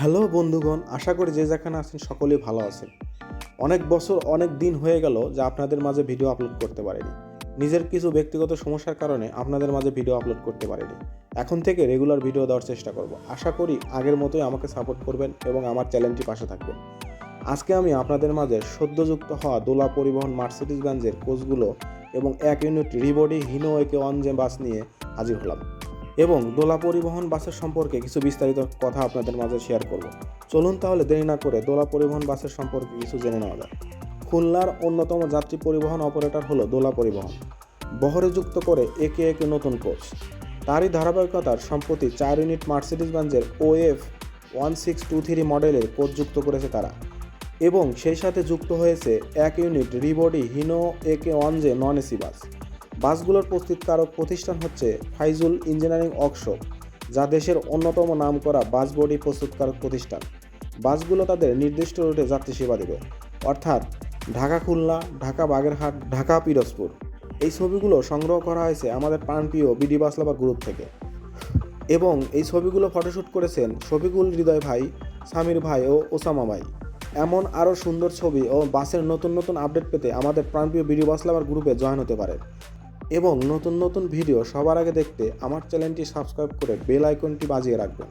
Hello বন্ধুগণ, আশা করি যে যেখানে আছেন সকলেই ভালো আছেন। অনেক বছর, অনেক দিন হয়ে গেল যে আপনাদের মাঝে ভিডিও আপলোড করতে পারিনি। নিজের কিছু ব্যক্তিগত সমস্যার কারণে আপনাদের মাঝে ভিডিও আপলোড করতে পারিনি। এখন থেকে রেগুলার ভিডিও দেওয়ার চেষ্টা করব। আশা করি আগের মতোই আমাকে সাপোর্ট করবেন এবং আমার চ্যানেলটি পাশে থাকবেন। আজকে আমি আপনাদের মাঝে সদ্যযুক্ত হওয়া দোলা পরিবহন মার্সিডিসগঞ্জের কোচগুলো এবং এক ইউনিট রিবডি হিনো একে অনজে বাস নিয়ে হাজির হলাম। এবং দোলা পরিবহন বাসের সম্পর্কে কিছু বিস্তারিত কথা আপনাদের মাঝে শেয়ার করব। চলুন তাহলে দেরি না করে দোলা পরিবহন বাসের সম্পর্কে কিছু জেনে নেওয়া যাক। খুলনার অন্যতম যাত্রী পরিবহন অপারেটর হলো দোলা পরিবহন। বহরে যুক্ত করে একে একে নতুন কোচ তারই ধারাবাহিকতার সম্প্রতি চার unit মার্সিডিসগঞ্জের OF one six two three মডেলের কোচ যুক্ত করেছে তারা। এবং সেই সাথে যুক্ত হয়েছে এক unit rebody Hino AK one J non AC bus বাসগুলোর প্রস্তুতকারক প্রতিষ্ঠান হচ্ছে ফাইজুল ইঞ্জিনিয়ারিং ওয়ার্কশপ, যা দেশের অন্যতম নামকরা বাস বডি প্রস্তুতকারক প্রতিষ্ঠান। বাসগুলো তাদের নির্দিষ্ট রুটে যাত্রী সেবা দেবে, অর্থাৎ ঢাকা খুলনা, ঢাকা বাগেরহাট, ঢাকা পিরোজপুর। এই ছবিগুলো সংগ্রহ করা হয়েছে আমাদের প্রাণপ্রিয় বিডি বাস লাভার গ্রুপ থেকে। এবং এই ছবিগুলো ফটোশ্যুট করেছেন শফিকুল হৃদয় ভাই, সামির ভাই ও ওসামা ভাই। এমন আরও সুন্দর ছবি ও বাসের নতুন নতুন আপডেট পেতে আমাদের প্রাণপ্রিয় বিডি বাস লাভার গ্রুপে জয়েন হতে পারেন। এবং নতুন নতুন ভিডিও সবার আগে দেখতে আমার চ্যানেলটি সাবস্ক্রাইব করে বেল আইকনটি বাজিয়ে রাখবেন।